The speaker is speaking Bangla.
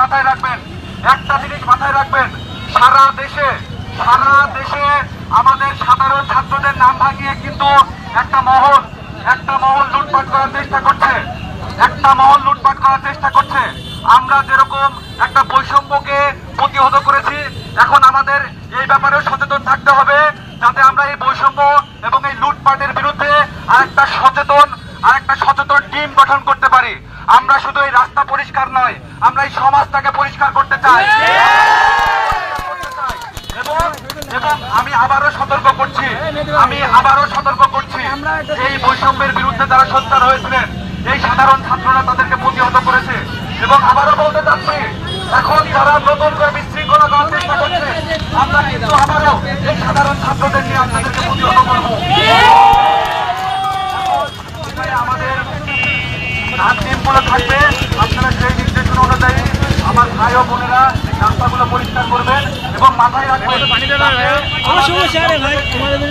মাথায় রাখবেন, একটা জিনিস মাথায় রাখবেন, সারা দেশে সারা দেশে আমাদের সাধারণ ছাত্রদের নাম ভাঙিয়ে কিন্তু একটা মহল একটা মহল লুটপাট করার চেষ্টা করছে, একটা মহল লুটপাট করার চেষ্টা করছে। আমরা যেরকম একটা বৈষম্যকে প্রতিহত করেছি, এখন আমাদের এই ব্যাপারেও সচেতন থাকতে হবে, যাতে আমরা এই বৈষম্য এবং এই লুটপাটের বিরুদ্ধে আরেকটা সচেতন আরেকটা সচেতন টিম গঠন করতে পারি। আমরা শুধু এই রাস্তা পরিষ্কার নয়, আমরা এই সমাজটাকে পরিষ্কার করতে চাই। এবং আমি আবারও সতর্ক করছি, আমি আবারও সতর্ক করছি, এই বৈষম্যের বিরুদ্ধে যারা সোচ্চার হয়েছিলেন, এই সাধারণ ছাত্ররা তাদেরকে প্রতিহত করেছে। এবং আবারও বলতে চাচ্ছি, এখন যারা নতুন করে বিশৃঙ্খলা করার চেষ্টা করছে, আমরা কিন্তু আবারও এই সাধারণ ছাত্রদের নিয়ে আপনাদেরকে প্রতিহত করব। রাস্তাগুলো পরিষ্কার করবেন এবং মাথায় রাখবেন। আমার সমস্যা রে ভাই তোমাদের